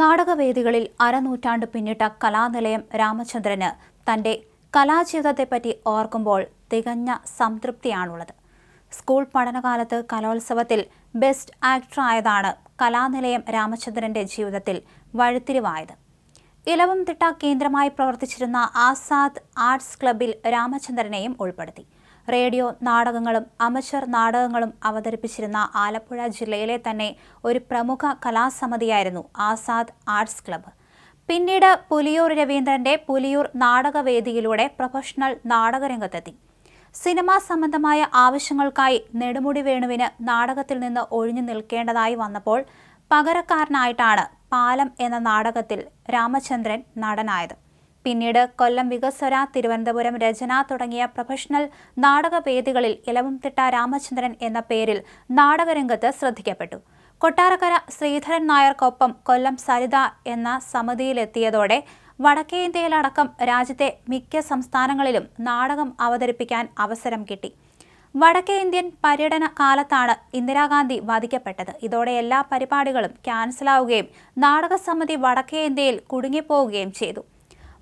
നാടകവേദികളിൽ അരനൂറ്റാണ്ട് പിന്നിട്ട കലാനിലയം രാമചന്ദ്രന് തന്റെ കലാജീവിതത്തെപ്പറ്റി ഓർക്കുമ്പോൾ തികഞ്ഞ സംതൃപ്തിയാണുള്ളത്. സ്കൂൾ പഠനകാലത്ത് കലോത്സവത്തിൽ ബെസ്റ്റ് ആക്ടർ ആയതാണ് കലാനിലയം രാമചന്ദ്രന്റെ ജീവിതത്തിൽ വഴിത്തിരിവായത്. ഇലവുംതിട്ട കേന്ദ്രമായി പ്രവർത്തിച്ചിരുന്ന ആസാദ് ആർട്സ് ക്ലബിൽ രാമചന്ദ്രനെയും ഉൾപ്പെടുത്തി. റേഡിയോ നാടകങ്ങളും അമച്ചർ നാടകങ്ങളും അവതരിപ്പിച്ചിരുന്ന ആലപ്പുഴ ജില്ലയിലെ തന്നെ ഒരു പ്രമുഖ കലാസമിതിയായിരുന്നു ആസാദ് ആർട്സ് ക്ലബ്ബ്. പിന്നീട് പുലിയൂർ രവീന്ദ്രന്റെ പുലിയൂർ നാടകവേദിയിലൂടെ പ്രൊഫഷണൽ നാടകരംഗത്തെത്തി. സിനിമാ സംബന്ധമായ ആവശ്യങ്ങൾക്കായി നെടുമുടി വേണുവിന് നാടകത്തിൽ നിന്ന് ഒഴിഞ്ഞു നിൽക്കേണ്ടതായി വന്നപ്പോൾ പകരക്കാരനായിട്ടാണ് പാലം എന്ന നാടകത്തിൽ രാമചന്ദ്രൻ നടനായത്. പിന്നീട് കൊല്ലം വികസ്വര തിരുവനന്തപുരം രചന തുടങ്ങിയ പ്രൊഫഷണൽ നാടകവേദികളിൽ ഇലവുംതിട്ട രാമചന്ദ്രൻ എന്ന പേരിൽ നാടകരംഗത്ത് ശ്രദ്ധിക്കപ്പെട്ടു. കൊട്ടാരക്കര ശ്രീധരൻ നായർക്കൊപ്പം കൊല്ലം സരിത എന്ന സമിതിയിലെത്തിയതോടെ വടക്കേ ഇന്ത്യയിലടക്കം രാജ്യത്തെ മിക്ക സംസ്ഥാനങ്ങളിലും നാടകം അവതരിപ്പിക്കാൻ അവസരം കിട്ടി. വടക്കേ ഇന്ത്യൻ പര്യടന കാലത്താണ് ഇന്ദിരാഗാന്ധി വധിക്കപ്പെട്ടത്. ഇതോടെ എല്ലാ പരിപാടികളും ക്യാൻസലാവുകയും നാടകസമിതി വടക്കേ ഇന്ത്യയിൽ കുടുങ്ങിപ്പോവുകയും ചെയ്തു.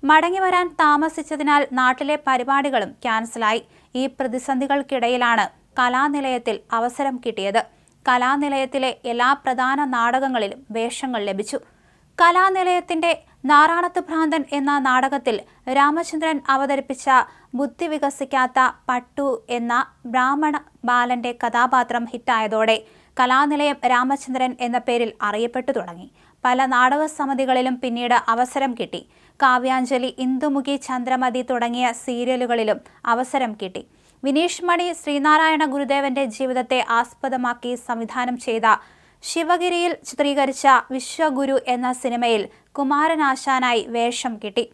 മടങ്ങി വരാൻ താമസിച്ചതിനാൽ നാട്ടിലെ പരിപാടികളും ക്യാൻസലായി. ഈ പ്രതിസന്ധികൾക്കിടയിലാണ് കലാനിലയത്തിൽ അവസരം കിട്ടിയത്. കലാനിലയത്തിലെ എല്ലാ പ്രധാന നാടകങ്ങളിലും വേഷങ്ങൾ ലഭിച്ചു. കലാനിലയത്തിന്റെ നാറാണത്ത് ഭ്രാന്തൻ എന്ന നാടകത്തിൽ രാമചന്ദ്രൻ അവതരിപ്പിച്ച ബുദ്ധി വികസിക്കാത്ത പട്ടു എന്ന ബ്രാഹ്മണ ബാലന്റെ കഥാപാത്രം ഹിറ്റായതോടെ കലാനിലയം രാമചന്ദ്രൻ എന്ന പേരിൽ അറിയപ്പെട്ടു തുടങ്ങി. പല നാടക സമിതികളിലും പിന്നീട് അവസരം കിട്ടി. കാവ്യാഞ്ജലി ഇന്ദുമുഖി ചന്ദ്രമതി തുടങ്ങിയ സീരിയലുകളിലും അവസരം കിട്ടി. വിനീഷ് മണി ശ്രീനാരായണ ഗുരുദേവന്റെ ജീവിതത്തെ ആസ്പദമാക്കി സംവിധാനം ചെയ്ത ശിവഗിരിയിൽ ചിത്രീകരിച്ച വിശ്വഗുരു എന്ന സിനിമയിൽ കുമാരനാശാനായി വേഷം കിട്ടി.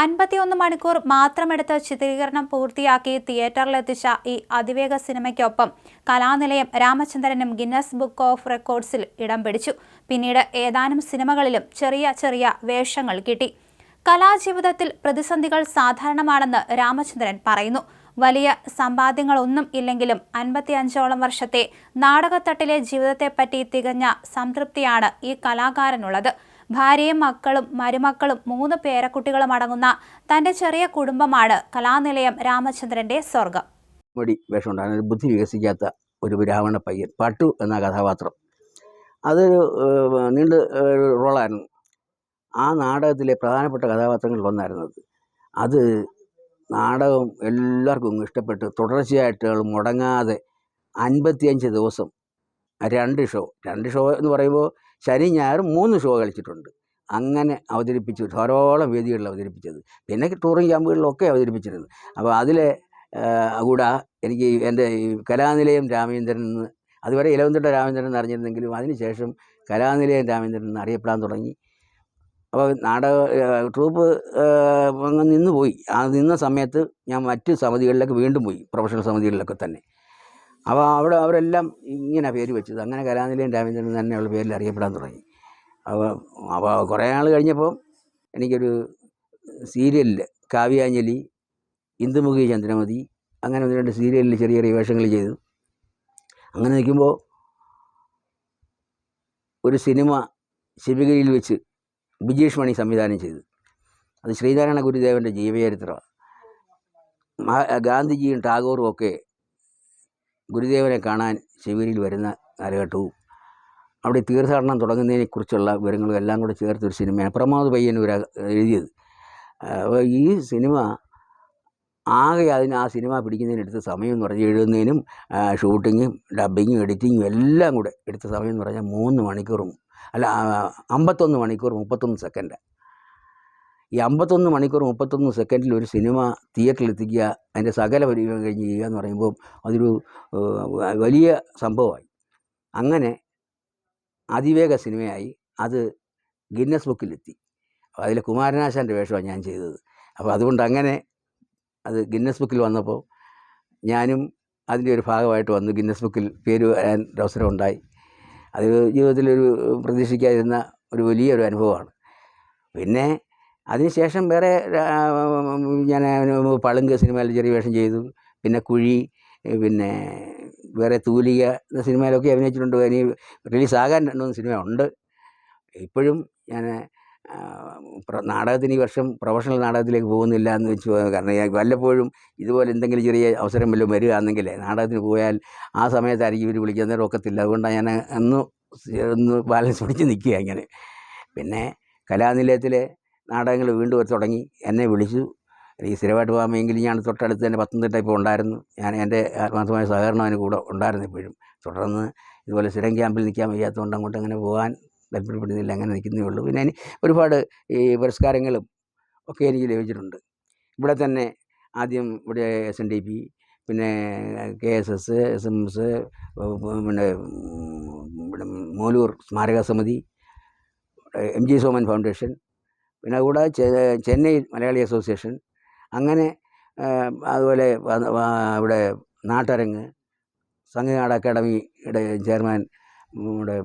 അൻപത്തിയൊന്ന് മണിക്കൂർ മാത്രമെടുത്ത് ചിത്രീകരണം പൂർത്തിയാക്കി തിയേറ്ററിലെത്തിച്ച ഈ അതിവേഗ സിനിമയ്ക്കൊപ്പം കലാനിലയം രാമചന്ദ്രനും ഗിന്നസ് ബുക്ക് ഓഫ് റെക്കോർഡ്സിൽ ഇടം പിടിച്ചു. പിന്നീട് ഏതാനും സിനിമകളിലും ചെറിയ ചെറിയ വേഷങ്ങൾ കിട്ടി. കലാജീവിതത്തിൽ പ്രതിസന്ധികൾ സാധാരണമാണെന്ന് രാമചന്ദ്രൻ പറയുന്നു. വലിയ സമ്പാദ്യങ്ങളൊന്നും ഇല്ലെങ്കിലും അൻപത്തിയഞ്ചോളം വർഷത്തെ നാടകത്തട്ടിലെ ജീവിതത്തെപ്പറ്റി തികഞ്ഞ സംതൃപ്തിയാണ് ഈ കലാകാരനുള്ളത്. ഭാര്യയും മക്കളും മരുമക്കളും മൂന്ന് പേരക്കുട്ടികളും അടങ്ങുന്ന തന്റെ ചെറിയ കുടുംബമാണ് കലാനിലയം രാമചന്ദ്രന്റെ സ്വർഗം ബുദ്ധി വികസിക്കാത്ത ഒരു ബ്രാഹ്മണ പയ്യൻ. പട്ടു എന്ന കഥാപാത്രം. അതൊരു നീണ്ട ഒരു റോളായിരുന്നു. ആ നാടകത്തിലെ പ്രധാനപ്പെട്ട കഥാപാത്രങ്ങളിൽ ഒന്നായിരുന്നു അത് അത് നാടകം എല്ലാവർക്കും ഇഷ്ടപ്പെട്ട് തുടർച്ചയായിട്ട് മുടങ്ങാതെ അൻപത്തിയഞ്ച് ദിവസം രണ്ട് ഷോ രണ്ട് ഷോ എന്ന് പറയുമ്പോൾ ശനി ഞായറും മൂന്ന് ഷോ കളിച്ചിട്ടുണ്ട്. അങ്ങനെ അവതരിപ്പിച്ചു. ധാരാളം വേദികളിൽ അവതരിപ്പിച്ചത്. പിന്നെ ടൂറിങ് ക്യാമ്പുകളിലൊക്കെ അവതരിപ്പിച്ചിരുന്നു. അപ്പോൾ അതിലെ കൂടെ എനിക്ക് എന്റെ ഈ കലാനിലയം രാമചന്ദ്രൻ എന്ന് അതുവരെ ഇലവന്തിട്ട രാമചന്ദ്രൻ എന്ന് അറിഞ്ഞിരുന്നെങ്കിലും അതിനുശേഷം കലാനിലയം രാമചന്ദ്രൻ എന്ന് അറിയപ്പെടാൻ തുടങ്ങി. അപ്പോൾ നാടക ട്രൂപ്പ് അങ്ങ് നിന്ന് പോയി ആ നിന്ന സമയത്ത് ഞാൻ മറ്റ് സമിതികളിലേക്ക് വീണ്ടും പോയി. പ്രൊഫഷണൽ സമിതികളിലൊക്കെ തന്നെ. അപ്പോൾ അവിടെ അവരെല്ലാം ഇങ്ങനെ പേര് വെച്ചത്. അങ്ങനെ കലാനിലയം രാമചന്ദ്രൻ തന്നെയുള്ള പേരിൽ അറിയപ്പെടാൻ തുടങ്ങി. അപ്പോൾ അപ്പോൾ കുറേ നാൾ കഴിഞ്ഞപ്പോൾ എനിക്കൊരു സീരിയലിൽ കാവ്യാഞ്ജലി ഇന്ദുമുഖി ചന്ദ്രമതി അങ്ങനെ ഒന്ന് രണ്ട് സീരിയലിൽ ചെറിയ ചെറിയ വേഷങ്ങൾ ചെയ്തു. അങ്ങനെ നിൽക്കുമ്പോൾ ഒരു സിനിമ ശിവഗിരിയിൽ വെച്ച് ബിജീഷ് മണി സംവിധാനം ചെയ്തു. അത് ശ്രീനാരായണ ഗുരുദേവന്റെ ജീവചരിത്രമാണ്. ഗാന്ധിജിയും ടാഗോറും ഒക്കെ ഗുരുദേവനെ കാണാൻ ശിവഗിരിയിൽ വരുന്ന കാലഘട്ടവും അവിടെ തീർത്ഥാടനം തുടങ്ങുന്നതിനെക്കുറിച്ചുള്ള വിവരങ്ങളും എല്ലാം കൂടെ ചേർത്തൊരു സിനിമയാണ് പ്രമോദ് ഒരു എഴുതിയത്. അപ്പോൾ ഈ സിനിമ ആകെ അതിന് ആ സിനിമ പിടിക്കുന്നതിന് എടുത്ത സമയം എന്ന് പറഞ്ഞാൽ എഴുതുന്നതിനും ഷൂട്ടിങ്ങും ഡബിങ്ങും എഡിറ്റിങ്ങും എല്ലാം കൂടെ എടുത്ത സമയം എന്ന് പറഞ്ഞാൽ മൂന്ന് മണിക്കൂറും അല്ല അമ്പത്തൊന്ന് മണിക്കൂർ മുപ്പത്തൊന്ന് സെക്കൻഡ് ഈ അമ്പത്തൊന്ന് മണിക്കൂർ മുപ്പത്തൊന്ന് സെക്കൻഡിൽ ഒരു സിനിമ തിയേറ്ററിൽ എത്തിക്കുക അതിന്റെ സകല പരിപാടി കഴിഞ്ഞ് ചെയ്യുക എന്ന് പറയുമ്പോൾ അതൊരു വലിയ സംഭവമായി. അങ്ങനെ അതിവേഗ സിനിമയായി അത് ഗിന്നസ് ബുക്കിലെത്തി. അതിൽ കുമാരനാശാന്റെ വേഷമാണ് ഞാൻ ചെയ്തത്. അപ്പോൾ അതുകൊണ്ട് അങ്ങനെ അത് ഗിന്നസ് ബുക്കിൽ വന്നപ്പോൾ ഞാനും അതിന്റെ ഒരു ഭാഗമായിട്ട് വന്നു. ഗിന്നസ് ബുക്കിൽ പേര് വരാൻ അവസരം ഉണ്ടായി അത് ജീവിതത്തിലൊരു പ്രതീക്ഷിക്കാതിരുന്ന ഒരു വലിയൊരു അനുഭവമാണ്. പിന്നെ അതിനുശേഷം വേറെ ഞാൻ പളുങ്ക് സിനിമയിൽ ചെറിയ വേഷം ചെയ്തു. പിന്നെ കുഴി പിന്നെ വേറെ തൂലിക എന്ന സിനിമയിലൊക്കെ അഭിനയിച്ചിട്ടുണ്ട്. ഇനി റിലീസാകാൻ രണ്ട് മൂന്ന് സിനിമ ഉണ്ട്. ഇപ്പോഴും ഞാൻ നാടകത്തിന് ഈ വർഷം പ്രൊഫഷണൽ നാടകത്തിലേക്ക് പോകുന്നില്ല എന്ന് വെച്ച് കാരണം വല്ലപ്പോഴും ഇതുപോലെ എന്തെങ്കിലും ചെറിയ അവസരം വല്ലതും വരികയാണെങ്കിൽ നാടകത്തിന് പോയാൽ ആ സമയത്തായിരിക്കും ഇവർ വിളിക്കാൻ നേരം ഒക്കത്തില്ല. അതുകൊണ്ടാണ് ഞാൻ അന്ന് ഒന്ന് ബാലൻസ് പിടിച്ച് നിൽക്കുക അങ്ങനെ പിന്നെ കലാനിലയത്തിലെ നാടകങ്ങൾ വീണ്ടും തുടങ്ങി. എന്നെ വിളിച്ചു. എനിക്ക് സ്ഥിരമായിട്ട് പോകാമെങ്കിലും ഞാൻ തൊട്ടടുത്ത് തന്നെ പത്തനംതിട്ട ഇപ്പോൾ ഉണ്ടായിരുന്നു. ഞാൻ എന്റെ ആത്മാർത്ഥമായ സഹകരണം അതിന് കൂടെ ഉണ്ടായിരുന്നു ഇപ്പോഴും. തുടർന്ന് ഇതുപോലെ സ്ഥിരം ക്യാമ്പിൽ നിൽക്കാൻ വയ്യാത്തതുകൊണ്ട് അങ്ങോട്ട് അങ്ങനെ പോകാൻ താല്പര്യപ്പെടുന്നില്ല. അങ്ങനെ നിൽക്കുന്നേ ഉള്ളൂ. പിന്നെ ഇനി ഒരുപാട് ഈ പുരസ്കാരങ്ങളും ഒക്കെ എനിക്ക് ലഭിച്ചിട്ടുണ്ട്. ഇവിടെ തന്നെ ആദ്യം ഇവിടെ എസ് എൻ ഡി പി പിന്നെ K S S S M S പിന്നെ മോലൂർ സ്മാരക സമിതി എം ജി സോമൻ ഫൗണ്ടേഷൻ പിന്നെ കൂടാതെ ചെന്നൈ മലയാളി അസോസിയേഷൻ അങ്ങനെ അതുപോലെ ഇവിടെ നാട്ടരങ്ങ് സംഘനാട് അക്കാഡമിയുടെ ചെയർമാൻ നമ്മുടെ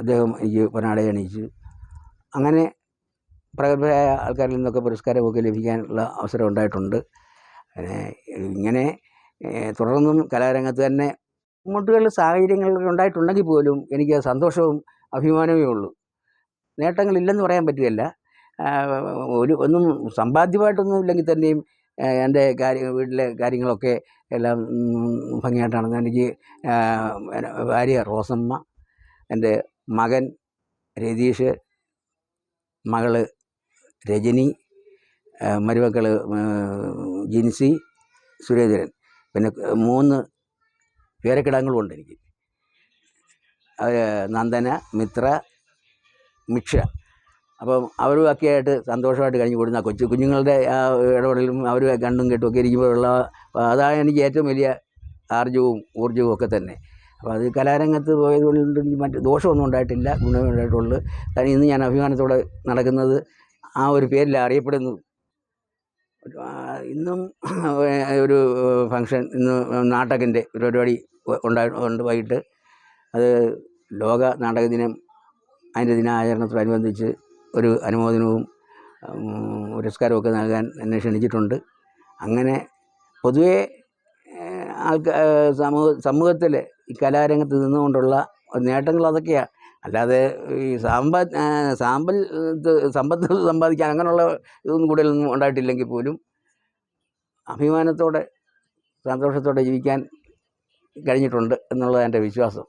അദ്ദേഹം എനിക്ക് പൊന്നാടയെ അണിയിച്ചു അങ്ങനെ പ്രഗത്ഭരായ ആൾക്കാരിൽ നിന്നൊക്കെ പുരസ്കാരമൊക്കെ ലഭിക്കാനുള്ള അവസരം ഉണ്ടായിട്ടുണ്ട്. പിന്നെ ഇങ്ങനെ തുടർന്നും കലാരംഗത്ത് തന്നെ മുട്ടുകളിൽ സാഹചര്യങ്ങൾ ഉണ്ടായിട്ടുണ്ടെങ്കിൽ പോലും എനിക്ക് സന്തോഷവും അഭിമാനവുമേ ഉള്ളൂ. നേട്ടങ്ങളില്ലെന്ന് പറയാൻ പറ്റുകയില്ല. ഒരു ഒന്നും സമ്പാദ്യമായിട്ടൊന്നും ഇല്ലെങ്കിൽ തന്നെയും എന്റെ കാര്യ വീട്ടിലെ കാര്യങ്ങളൊക്കെ എല്ലാം ഭംഗിയായിട്ടാണ്. എനിക്ക് ഭാര്യ റോസമ്മ എന്റെ മകൻ രതീഷ് മകൾ രജനി മരുമക്കൾ ജിൻസി സുരേന്ദ്രൻ. പിന്നെ മൂന്ന് പേരക്കിടങ്ങളുമുണ്ട് എനിക്ക്. നന്ദന മിത്ര മിക്ഷ. അപ്പം അവരും ഒക്കെ ആയിട്ട് സന്തോഷമായിട്ട് കഴിഞ്ഞു കൂടുന്ന കൊച്ചു കുഞ്ഞുങ്ങളുടെ ആ ഇടപെടലും അവർ കണ്ടും കേട്ടും ഒക്കെ ഇരിക്കുമ്പോഴുള്ള അതാണ് എനിക്ക് ഏറ്റവും വലിയ ആർജവും ഊർജവും ഒക്കെ തന്നെ. അപ്പോൾ അത് കലാരംഗത്ത് പോയത് കൊണ്ട് മറ്റ് ദോഷമൊന്നും ഉണ്ടായിട്ടില്ല ഗുണമേ ഉണ്ടായിട്ടുള്ളൂ. കാരണം ഇന്ന് ഞാൻ അഭിമാനത്തോടെ നടക്കുന്നത് ആ ഒരു പേരിൽ അറിയപ്പെടുന്നു. ഇന്നും ഒരു ഫങ്ഷൻ ഇന്ന് നാടകന്റെ ഒരു പരിപാടി ഉണ്ടായിട്ടുണ്ട് ഉണ്ട് വൈകിട്ട്. അത് ലോക നാടക ദിനം അതിന്റെ ദിനാചരണത്തോടനുബന്ധിച്ച് ഒരു അനുമോദനവും പുരസ്കാരമൊക്കെ നൽകാൻ എന്നെ ക്ഷണിച്ചിട്ടുണ്ട്. അങ്ങനെ പൊതുവേ ആൾക്കാർ സമൂഹ സമൂഹത്തിൽ ഈ കലാരംഗത്ത് നിന്നുകൊണ്ടുള്ള നേട്ടങ്ങൾ അതൊക്കെയാണ് അല്ലാതെ ഈ സാമ്പ സാമ്പൽ സമ്പത്ത് സമ്പാദിക്കാൻ അങ്ങനെയുള്ള ഇതൊന്നും കൂടുതലൊന്നും ഉണ്ടായിട്ടില്ലെങ്കിൽ പോലും അഭിമാനത്തോടെ സന്തോഷത്തോടെ ജീവിക്കാൻ കഴിഞ്ഞിട്ടുണ്ട് എന്നുള്ളതാണ് എന്റെ വിശ്വാസം.